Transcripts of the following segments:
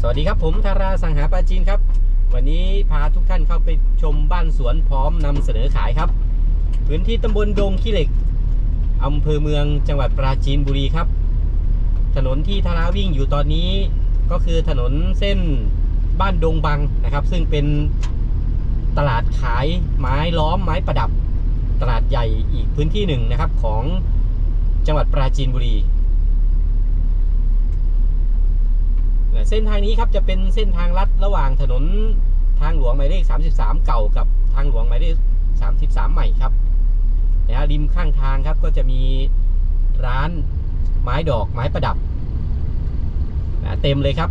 สวัสดีครับผมธาราสังหาปราจีนครับ วันนี้พาทุกท่านเข้าไปชมบ้านสวนพร้อมนำเสนอขายครับ พื้นที่ตำบลดงขี้เหล็กอำเภอเมืองจังหวัดปราจีนบุรีครับ ถนนที่ธาราวิ่งอยู่ตอนนี้ก็คือถนนเส้นบ้านดงบังนะครับ ซึ่งเป็นตลาดขายไม้ล้อมไม้ประดับ ตลาดใหญ่อีกพื้นที่หนึ่งนะครับของจังหวัดปราจีนบุรี เส้นทางนี้ครับจะเป็นเส้นทางลัดระหว่างถนนทางหลวงหมายเลข 33 เก่ากับทางหลวงหมายเลข 33 ใหม่ครับนะฮะริมข้างทางครับก็จะมีร้านไม้ดอกไม้ประดับนะเต็มเลยครับ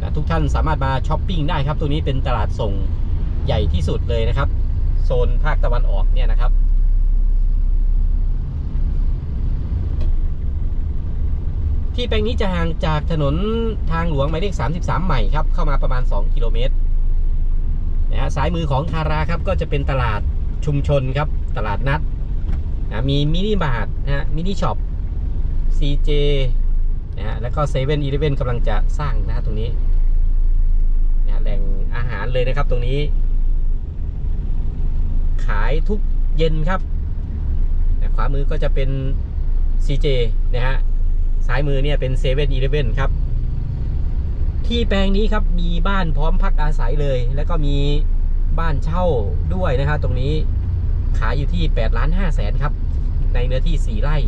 นะทุกท่านสามารถมาช้อปปิ้งได้ครับตรงนี้เป็นตลาดส่งใหญ่ที่สุดเลยนะครับ โซนภาคตะวันออกเนี่ยนะครับ ที่แปลงนี้จะห่างจากถนนทางหลวงหมายเลข 33 ใหม่ครับ เข้ามาประมาณ 2 กิโลเมตรนะฮะซ้ายมือของทาราครับก็จะเป็นตลาดชุมชนครับ ตลาดนัดนะมีมินิมาร์ทนะฮะมินิช็อป CJ นะฮะแล้วก็เซเว่นอีเลฟเว่นกำลังจะสร้างนะฮะตรงนี้นะฮะแหล่งอาหารเลยนะครับตรงนี้ ขายทุกเย็นครับนะขวามือก็จะเป็น CJ นะฮะ ซ้ายมือเนี่ยเป็นเซเว่นอีเลฟเว่นครับ ที่แปลงนี้ครับมีบ้านพร้อมพักอาศัยเลย แล้วก็มีบ้านเช่าด้วยนะครับตรงนี้ขายอยู่ที่8ล้าน5แสนครับ ในเนื้อที่ 4 ไร่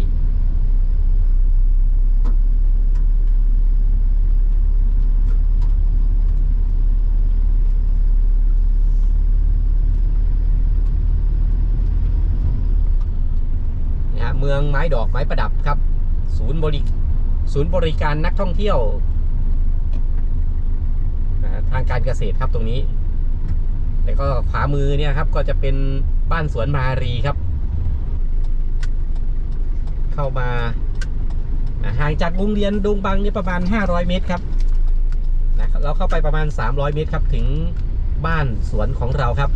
นะฮะเมืองไม้ดอกไม้ประดับครับ ศูนย์บริศูนย์บริการนักท่องเที่ยว ทางการเกษตรครับตรงนี้ แล้วก็ขวามือเนี่ยครับก็จะเป็นบ้านสวนมารีครับ เข้ามาห่างจากโรงเรียนดงบังเนี่ยประมาณ 500 เมตรครับนะครับเราเข้าไปประมาณ 300 เมตรครับ ถึงบ้านสวนของเราครับ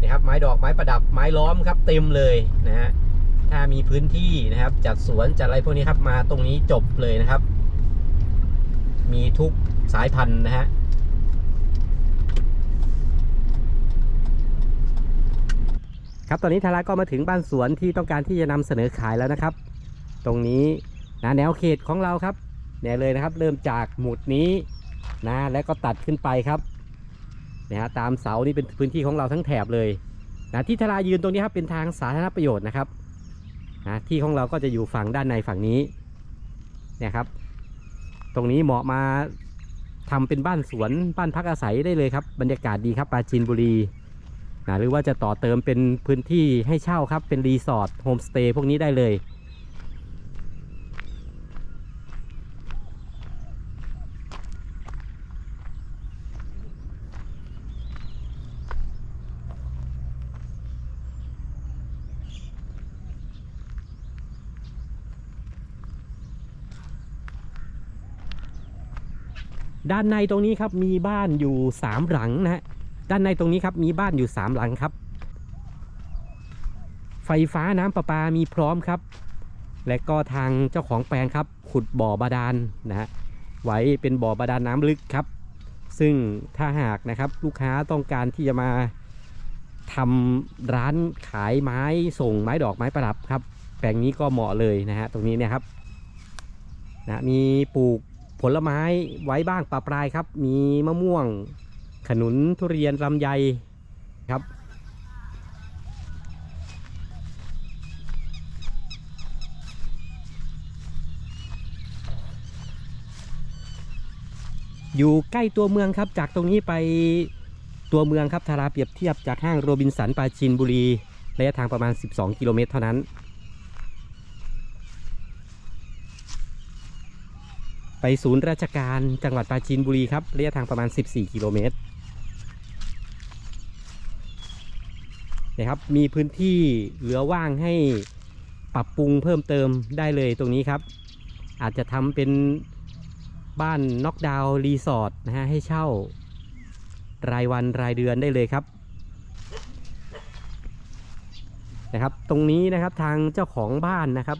นะครับไม้ ดอกไม้ประดับไม้ล้อมครับเต็มเลยนะฮะถ้ามีพื้นที่นะครับ จัดสวนจัดอะไรพวกนี้ครับมาตรงนี้จบเลยนะครับ มีทุกสายพันธุ์นะฮะครับตอนนี้ทาราก็มาถึงบ้านสวนที่ต้องการที่จะนำเสนอขายแล้วนะครับ ตรงนี้นะแนวเขตของเราครับแนวเลยนะครับ เริ่มจากหมุดนี้นะแล้วก็ตัดขึ้นไปครับนะฮะตามเสานี่เป็นพื้นที่ของเราทั้งแถบเลย นะที่ทลายืนตรงนี้ครับเป็นทางสาธารณประโยชน์นะครับนะที่ของเราก็จะอยู่ฝั่งด้านในฝั่งนี้เนี่ยครับ ตรงนี้เหมาะมาทำเป็นบ้านสวนบ้านพักอาศัยได้เลยครับ บรรยากาศดีครับปราจีนบุรีนะหรือว่าจะต่อเติมเป็นพื้นที่ให้เช่าครับเป็นรีสอร์ทโฮมสเตย์พวกนี้ได้เลย ด้านในตรงนี้ครับมีบ้านอยู่สามหลังนะฮะด้านในตรงนี้ครับมีบ้านอยู่สามหลังครับ ไฟฟ้าน้ำประปามีพร้อมครับ และก็ทางเจ้าของแปลงครับ ขุดบ่อบาดาลนะฮะไว้เป็นบ่อบาดาลน้ำลึกครับ ซึ่งถ้าหากนะครับลูกค้าต้องการที่จะมาทำร้านขายไม้ส่งไม้ดอกไม้ประดับครับ แปลงนี้ก็เหมาะเลยนะฮะตรงนี้เนี่ยครับนะมีปลูก ผลไม้ไว้บ้างปะปลายครับ มีมะม่วง ขนุนทุเรียนลำไยครับ อยู่ใกล้ตัวเมืองครับ จากตรงนี้ไปตัวเมืองครับทาราเปรียบเทียบจากห้างโรบินสันปาจีนบุรีระยะทางประมาณ 12 กิโลเมตรเท่านั้น ไปศูนย์ราชการจังหวัดปราจีนบุรีครับระยะทางประมาณ 14 กิโลเมตรนะครับมีพื้นที่เหลือว่างให้ปรับปรุงเพิ่มเติมได้เลยตรงนี้ครับ อาจจะทำเป็นบ้านน็อกดาวน์รีสอร์ทนะฮะให้เช่ารายวันรายเดือนได้เลยครับนะครับ ตรงนี้นะครับทางเจ้าของบ้านนะครับ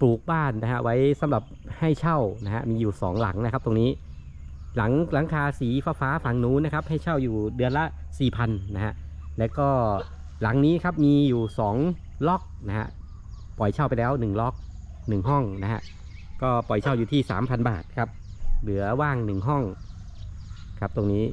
ปลูกบ้านนะฮะไว้สำหรับให้เช่านะฮะมีอยู่สองหลังนะครับ ตรงนี้ หลังหลังคาสีฟ้าฟ้าฝั่งนู้นนะครับ ให้เช่าอยู่เดือนละ 4,000นะฮะแล้วก็หลังนี้ครับมีอยู่ 2 ล็อกนะฮะปล่อยเช่าไปแล้ว 1 ล็อก 1 ห้องนะฮะก็ปล่อยเช่าอยู่ที่ 3,000 บาทครับเหลือว่าง 1 ห้องครับตรงนี้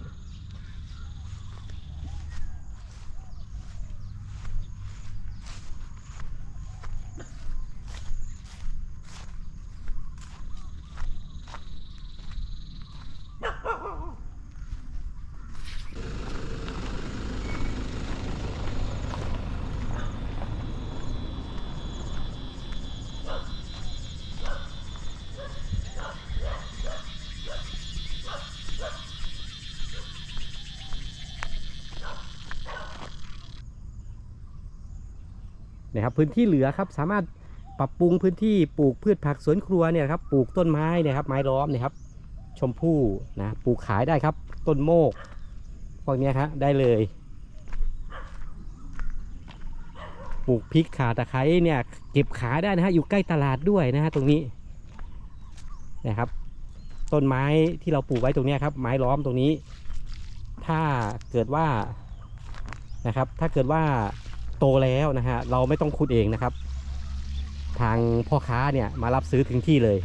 นะครับพื้นที่เหลือครับสามารถปรับปรุงพื้นที่ปลูกพืชผักสวนครัวเนี่ยครับปลูกต้นไม้เนี่ยครับไม้ล้อมนี่ยครับชมพู่นะปลูกขายได้ครับ ต้นโมกพวกนี้ครับได้เลยปลูกพริกขาตะไคร้เนี่ยเก็บขายได้นะฮะอยู่ใกล้ตลาดด้วยนะฮะตรงนี้นะครับ ต้นไม้ที่เราปลูกไว้ตรงนี้ครับไม้ล้อมตรงนี้ ถ้าเกิดว่านะครับ ถ้าเกิดว่า โตแล้วนะฮะเราไม่ต้องขุดเองนะครับ ทางพ่อค้าเนี่ยมารับซื้อถึงที่เลย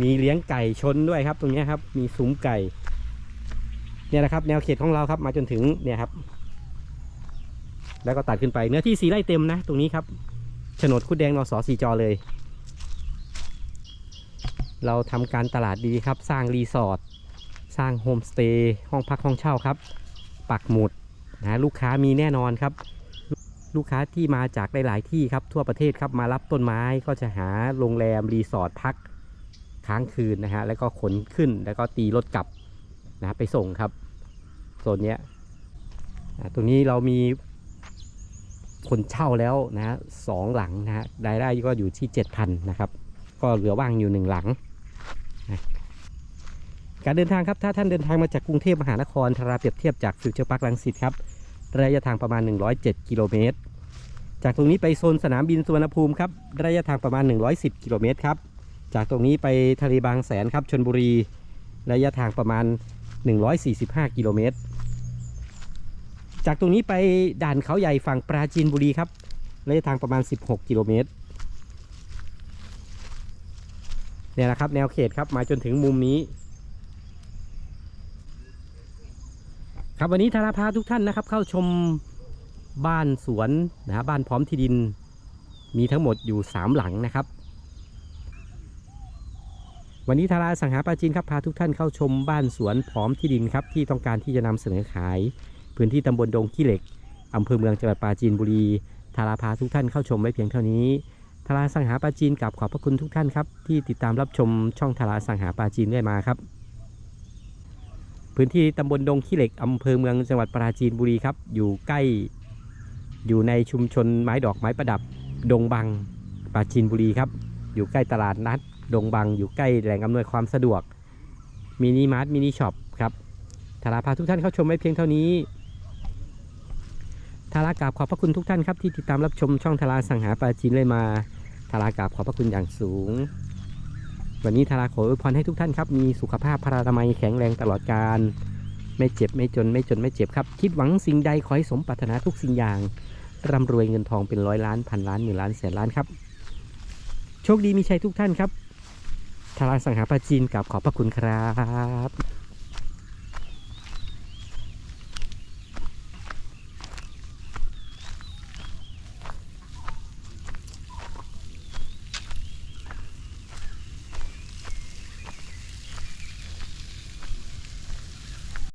มีเลี้ยงไก่ชนด้วยครับ ตรงนี้ครับ มีซุ้มไก่เนี่ยนะครับ แนวเขตของเราครับ มาจนถึงเนี่ยครับ แล้วก็ตัดขึ้นไปเนื้อที่สีไร่เต็มนะ ตรงนี้ครับโฉนดคุดแดงนสสีจอเลย เราทำการตลาดดีครับ สร้างรีสอร์ทสร้างโฮมสเตย์ห้องพักห้องเช่าครับ ปักหมุด นะลูกค้ามีแน่นอนครับ ลูกค้าที่มาจากหลาย ๆ ที่ครับทั่วประเทศครับมารับต้นไม้ก็จะหาโรงแรมรีสอร์ทพักค้างคืนนะฮะแล้วก็ขนขึ้นแล้วก็ตีรถกลับนะไปส่งครับโซนเนี้ยตรงนี้เรามีคนเช่าแล้วนะสองหลังนะฮะรายได้ก็อยู่ที่7,000นะครับ ก็เหลือว่างอยู่หนึ่งหลังนะการเดินทางครับถ้าท่านเดินทางมาจากกรุงเทพมหานครทาราเปรียบเทียบจากฟิวเจอร์พาร์คลังสิตครับ ระยะทางประมาณ 107 กิโลเมตร จากตรงนี้ไปโซนสนามบินสุวรรณภูมิครับ ระยะทางประมาณ 110 กิโลเมตรครับ จากตรงนี้ไปทะเลบางแสนครับชนบุรี ระยะทางประมาณ 145 กิโลเมตร จากตรงนี้ไปด่านเขาใหญ่ฝั่งปราจีนบุรีครับ ระยะทางประมาณ 16 กิโลเมตรเนี่ยนะครับแนวเขตครับมาจนถึงมุมนี้ ครับวันนี้ธาราพาทุกท่านนะครับ เข้าชมบ้านสวนนะฮะบ้านพร้อมที่ดิน มีทั้งหมดอยู่ 3 หลังนะครับ วันนี้ธาราสังหาปาจีนครับพาทุกท่านเข้าชมบ้านสวนพร้อมที่ดินครับที่ต้องการที่จะนำเสนอขาย พื้นที่ตำบลดงขี้เหล็กอำเภอเมืองจังหวัดปราจีนบุรีธาราพาทุกท่านเข้าชมไว้เพียงเท่านี้ธาราสังหาปาจีนกับขอบพระคุณทุกท่านครับที่ติดตามรับชมช่องธาราสังหาปาจีนได้มาครับ พื้นที่ตำบลดงขี้เหล็กอำเภอเมืองจังหวัดปราจีนบุรีครับ อยู่ใกล้อยู่ในชุมชนไม้ดอกไม้ประดับ ดงบังปราจีนบุรีครับ อยู่ใกล้ตลาดนัด ดงบัง อยู่ใกล้แหล่งอำนวยความสะดวกมินิมาร์ทมินิช็อปครับทาราพาทุกท่านเข้าชมไว้เพียงเท่านี้ทารากราบขอบพระคุณทุกท่านครับที่ติดตามรับชมช่องทาราสังหาปราจีนเลยมาทารากราบขอบพระคุณอย่างสูง วันนี้ทาราขออวยพรให้ทุกท่านครับ มีสุขภาพพรานามัยแข็งแรงตลอดการไม่เจ็บไม่จนไม่จนไม่เจ็บครับ คิดหวังสิ่งใดขอให้สมปรารถนาทุกสิ่งอย่างร่ำรวยเงินทองเป็นร้อยล้านพันล้านหมื่นล้านแสนล้านครับ โชคดีมีชัยทุกท่านครับทาราสังหาปาจีนกับขอบพระคุณครับ